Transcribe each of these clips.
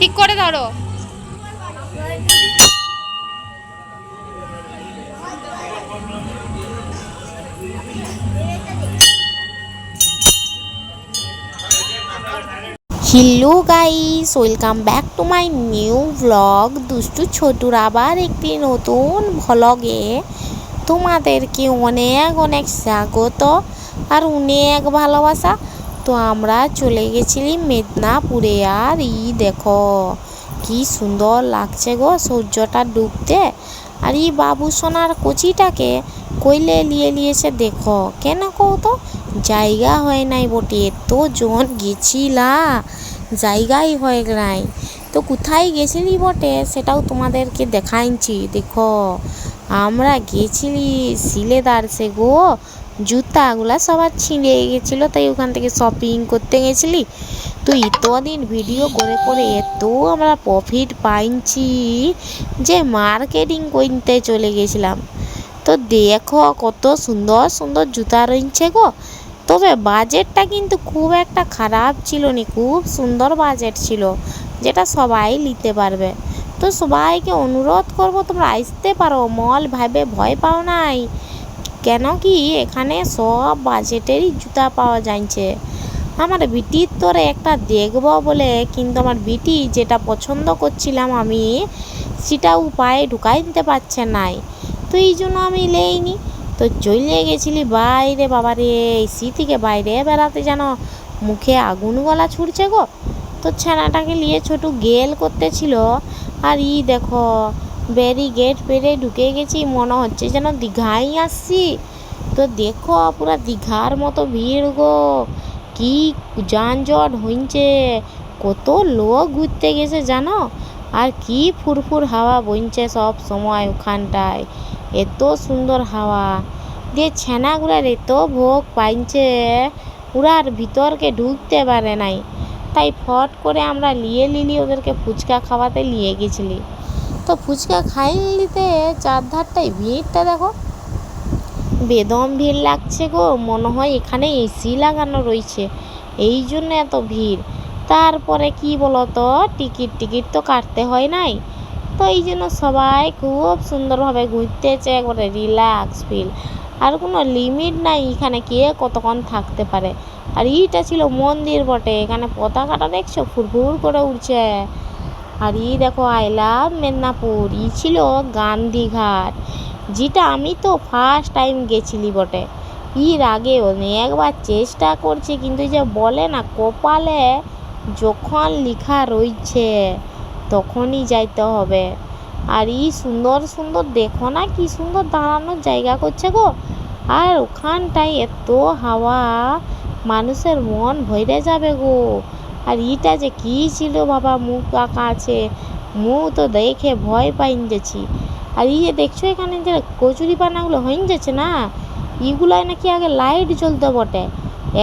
ঠিক করে ধরো। Hello guys welcome back to my new blog দুষ্টু ছোটুর আবার একটি নতুন ভ্লগে তোমাদেরকে অনেক অনেক স্বাগত আর অনেক ভালোবাসা। তো আমরা চলে গেছিলি মেদিনীপুরে। আর ই দেখো, কি সুন্দর লাগছে গো সূর্যটা ডুবতে। আর ই বাবু সোনার কচিটাকে কইলে নিয়ে নিয়েছে, দেখো। কেন কও তো? জায়গা হয় নাই বটে এত জন গেছিলা, জায়গাই হয় নাই। তো কোথায় গেছিলি বটে সেটাও তোমাদেরকে দেখাইছি, দেখো। আমরা গেছিলি সিলেদার সে গো জুতাগুলা সবার ছিঁড়ে গেছিল, তাই ওখান থেকে শপিং করতে গেছিলি। তো এতদিন ভিডিও করে করে এত আমরা প্রফিট পাইছি যে মার্কেটিং করতে চলে গেছিলাম। তো দেখো কত সুন্দর সুন্দর জুতা রয়েছে গো। তবে বাজেটটা কিন্তু খুব একটা খারাপ ছিল নি, খুব সুন্দর বাজেট ছিল, যেটা সবাই নিতে পারবে। তো সবাইকে অনুরোধ করব তোমরা আসতে পারো মল ভাবে ভয় পাও নাই। কেন কি এখানে সব বাজেটেরই জুতা পাওয়া যাচ্ছে আমার বিটির তোরে একটা দেখব বলে, কিন্তু আমার বিটি যেটা পছন্দ করছিলাম আমি, সেটা উপায়ে ঢুকাই দিতে পারছে নাই। তো এই জন্য আমি লেইনি। তো চলে গেছিলি বাইরে বাবারে এসি থেকে বাইরে বেড়াতে যেন মুখে আগুন গলা ছুটছে গো। তো ছানাটাকে নিয়ে ছোটু গেল করতেছিল। আর ই দেখো ব্যারিগেট পেরে ঢুকে গেছি, মনে হচ্ছে যেন দীঘাই আসছি। তো দেখো, পুরা দীঘার মতো ভিড় গো। কি যানজট হইছে, কত লোক ঘুরতে গেছে জানো? আর কি ফুরফুর হাওয়া বইছে সব সময় ওখানটায়। এত সুন্দর হাওয়া। দিয়ে ছানাগুলার এত ভোগ পাইছে পুরার ভিতরকে ঢুকতে পারে নাই। তাই ফট করে আমরা নিয়ে নিলি ওদেরকে ফুচকা খাওয়াতে নিয়ে গেছিলি। তো ফুচকা খাই নিতে চারধারটায় ভিড়টা দেখো। বেদম ভিড় লাগছে গো। মনে হয় এখানে এসি লাগানো রয়েছে। এই জন্য এত ভিড়। তারপরে কি বলতো? টিকিট টিকিট তো কাটতে হয় নাই। তো এই জন্য সবাই খুব সুন্দরভাবে ঘুরতেছে। একবারে রিল্যাক্স ফিল আর কোনো লিমিট নাই এখানে কে কতক্ষণ থাকতে পারে। আর এইটা ছিল মন্দির বটে। এখানে পতাকাটা দেখছ? ফুরফুর করে উঠছে আর ই দেখো আই লাভ মেদিনীপুর ই ছিল গান্ধীঘাট, যেটা আমি তো ফার্স্ট টাইম গেছিলি বটে। এর আগে একবার চেষ্টা করছি, কিন্তু যে বলে না, কপালে যখন লেখা রয়েছে, তখনই যাইতে হবে। আর ই সুন্দর সুন্দর দেখো না, কি সুন্দর দাঁড়ানোর জায়গা করছে গো। আর ওখানটায় এত হাওয়া, মানুষের মন ভরে যাবে গো। আর ইটা যে কি ছিল বাবা, মুখ আঁকা আছে। মুখ তো দেখে ভয় পাইন যাচ্ছি আর এই যে দেখছ এখানে যে কচুরি পানাগুলো হইন যাচ্ছে না? এগুলাই নাকি আগে লাইট জ্বলতে বটে।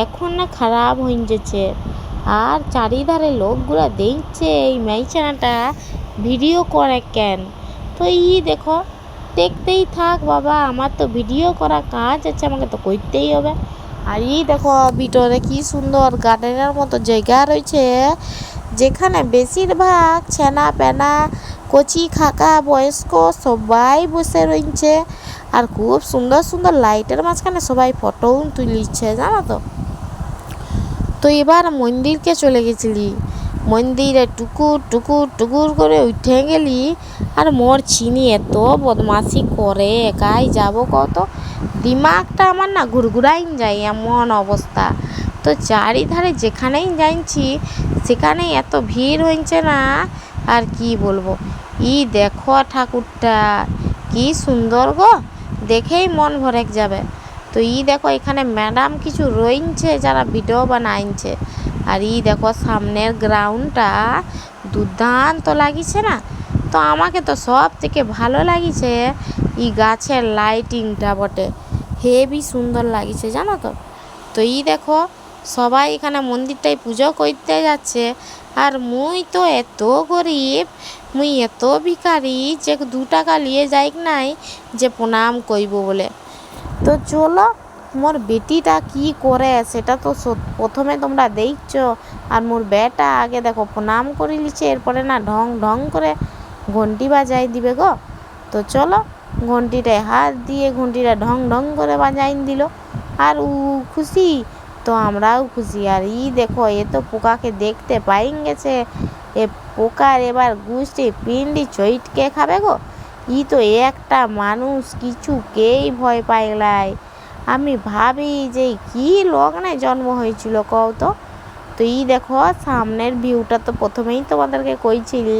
এখন না খারাপ হইন যাচ্ছে। আর চারিধারে লোকগুলা দেখছে এই মাইচানাটা ভিডিও করে কেন? তো ই দেখো, দেখতেই থাক বাবা, আমার তো ভিডিও করা কাজ আছে, আমাকে তো করতেই হবে। আর এই দেখো, ভিতরে কি সুন্দর গার্ডেনের মতো জায়গা রয়েছে, যেখানে বেশিরভাগ ছেনা পেনা, কচি খাকা, বয়স্ক সবাই বসে রয়েছে। আর খুব সুন্দর সুন্দর লাইটের মাঝখানে সবাই ফটোও তুলিচ্ছে জানো তো। তো এবার মন্দিরকে চলে গেছিলি। মন্দিরে টুকুর টুকুর টুকুর করে উঠে গেলি, আর মোর চিনি এত বদমাশি করে, একাই যাব কত? দিমাগটা আমার না ঘুরঘুরাইন যায় এমন অবস্থা। তো চারিধারে যেখানেই যাইছি, সেখানেই এত ভিড় হয়েছে না, আর কি বলব? ই দেখো ঠাকুরটা, কি সুন্দর গো, দেখেই মন ভরে যাবে। তো ই দেখো এখানে ম্যাডাম কিছু রইছে যারা ভিডিও বানাইছে আর ই দেখো সামনের গ্রাউন্ডটা দুর্দান্ত লাগিছে না তো আমাকে তো সব থেকে ভালো লাগিছে ই গাছের লাইটিংটা বটে। হেভি সুন্দর লাগিছে, জানো তো? তো ই দেখো, সবাই এখানে মন্দিরটায় পুজো করতে যাচ্ছে। আর মুই তো এত গরিব, মুই এত ভিখারি যে দু টাকা নিয়ে যাইক নাই যে প্রণাম কইব বলে। তো চলো, মোর বেটিটা কি করে সেটা তো প্রথমে তোমরা দেখছ। আর মোর বেটা আগে দেখো প্রণাম করে নিচ্ছে, এরপরে না ঢং ঢং করে ঘন্টি বাজাই দিবে গো। তো চলো, ঘন্টিটায় হাত দিয়ে ঘন্টিটা ঢং ঢং করে বাজাইন দিল। আর উ, খুশি? তো আমরাও খুশি। আর ই দেখো, এ তো পোকাকে দেখতে পাইন গেছে। এ পোকার এবার গুষ্টি, পিন্ডি চইটকে খাবে গো। ই তো একটা মানুষ, কিছুকেই ভয় পাইলাই আমি ভাবি যে কি লগ্নে জন্ম হয়েছিল, কও তো? তো ই দেখো, সামনের ভিউটা তো প্রথমেই তোমাদেরকে কইছিলি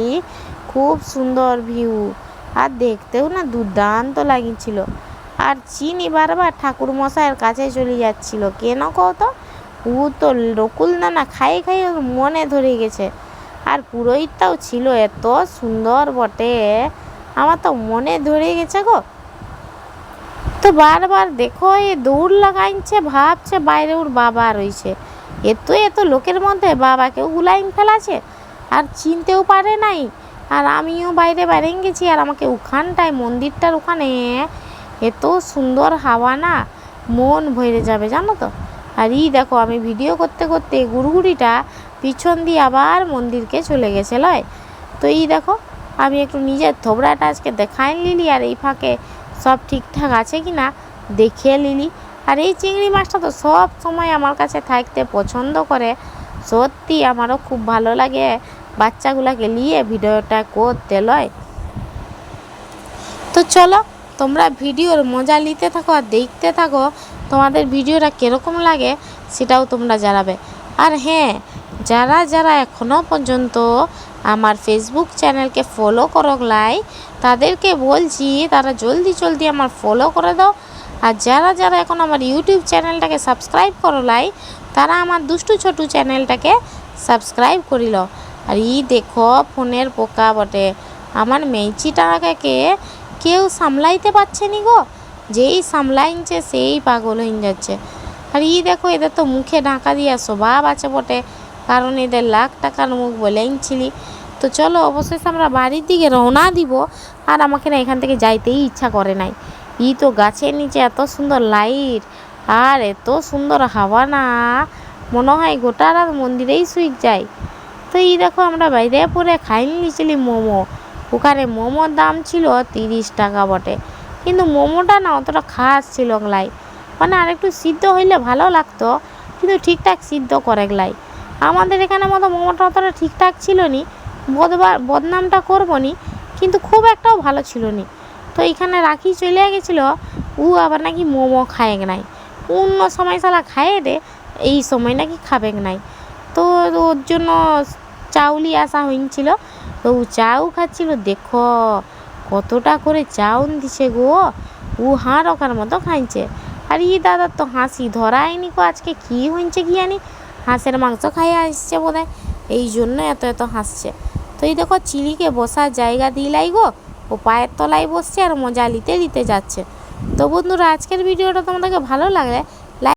সুন্দর ভিউ আর দেখতেও না দুর্দান্ত লাগিয়েছিল। আর চিনি বারবার ঠাকুর মশাইয়ের কাছে চলে যাচ্ছিল। কেন কও তো? ও তো রকুল দানা খাই খাই ওর মনে ধরে গেছে। আর পুরোহিতটাও ছিল এত সুন্দর বটে। আমার তো মনে ধরে গেছে গো। তো বারবার দেখো, এ দৌড় লাগাইছে, ভাবছে বাইরে ওর বাবা রয়েছে এত এত লোকের মধ্যে বাবাকেও গুলাইন ফেলাছে। আর চিনতেও পারে নাই। আর আমিও বাইরে বাইরে গেছি, আর আমাকে ওখানটায়, মন্দিরটার ওখানে এত সুন্দর হাওয়া না, মন ভরে যাবে, জানো তো? আর ই দেখো, আমি ভিডিও করতে করতে গুড়গুড়িটা পিছন দিয়ে আবার মন্দিরকে চলে গেছে, লয়। তো এই দেখো, আমি একটু নিজের থোবড়াটা আজকে দেখাই নিলি আর এই ফাঁকে সব ঠিকঠাক আছে কি না দেখে নিলি আর এই চিংড়ি মাছটা তো সব সময় আমার কাছে থাকতে পছন্দ করে, সত্যি আমারও খুব ভালো লাগে। বাচ্চাগুলাকে নিয়ে ভিডিওটা করতে লয়। তো চলো, তোমরা ভিডিওর মজা নিতে থাকো আর দেখতে থাকো, তোমাদের ভিডিওটা কীরকম লাগে সেটাও তোমরা জানাবে। আর হ্যাঁ যারা যারা এখনও পর্যন্ত আমার ফেসবুক চ্যানেলকে ফলো করলাই তাদেরকে বলছি, তারা জলদি জলদি আমার ফলো করে দাও। আর যারা যারা এখন আমার ইউটিউব চ্যানেলটাকে সাবস্ক্রাইব করলাই তারা আমার দুষ্টু ছোটু চ্যানেলটাকে সাবস্ক্রাইব করিল। আর ই দেখো, ফোনের পোকা বটে। আমার মেইচিটাকে কেউ সামলাইতে পারছে নি গো। যেই সামলাইছে সেই পাগল হয়ে যাচ্ছে। আর ই দেখো, এদের তো মুখে ঢাকা দিয়া স্বভাব আছে বটে, কারণ এদের লাখ টাকার মুখ বলেইছিলি তো চলো, অবশেষে আমরা বাড়ির দিকে রওনা দিব, আর আমাকে না এখান থেকে যাইতেই ইচ্ছা করে নাই। ই তো গাছের নিচে এত সুন্দর লাইট, আর এত সুন্দর হাওয়া না। মনে হয় গোটা রাত মন্দিরেই শুই যাই তো এই দেখো আমরা বাইরে পরে খাই নিয়েছিলি মোমো। ওখানে মোমোর দাম ছিল তিরিশ টাকা বটে। কিন্তু মোমোটা না অতটা খাস ছিল গলাই মানে আরেকটু সিদ্ধ হইলে ভালো লাগতো, কিন্তু ঠিকঠাক সিদ্ধ করে গলাই আমাদের এখানে মতো মোমোটা অতটা ঠিকঠাক ছিল নি বদবার বদনামটা করব নি কিন্তু খুব একটাও ভালো ছিল নি তো এখানে রাখি চলে গেছিল, উ আবার নাকি মোমো খায় নাই অন্য সময় সালা খায় রে এই সময় নাকি খাবে নাই তো ওর জন্য চাউলি আসা হয়েছিল তো ও চাউ খাচ্ছিল, দেখো কতটা করে চাউন দিছে গো। ও হাঁ রকার মতো খাইছে। আর ই দাদার তো হাসি ধরায়নি গো আজকে, কী হয়েছে কি জানি? হাঁসের মাংস খাইয়ে আসছে বোধ এই জন্য এত এত হাসছে। তো এই দেখো চিলিকে বসার জায়গা দিলাই গো। ও পায়ের তলায় বসছে আর মজা নিতে নিতে যাচ্ছে। তো বন্ধুরা, আজকের ভিডিওটা তোমাদেরকে ভালো লাগলে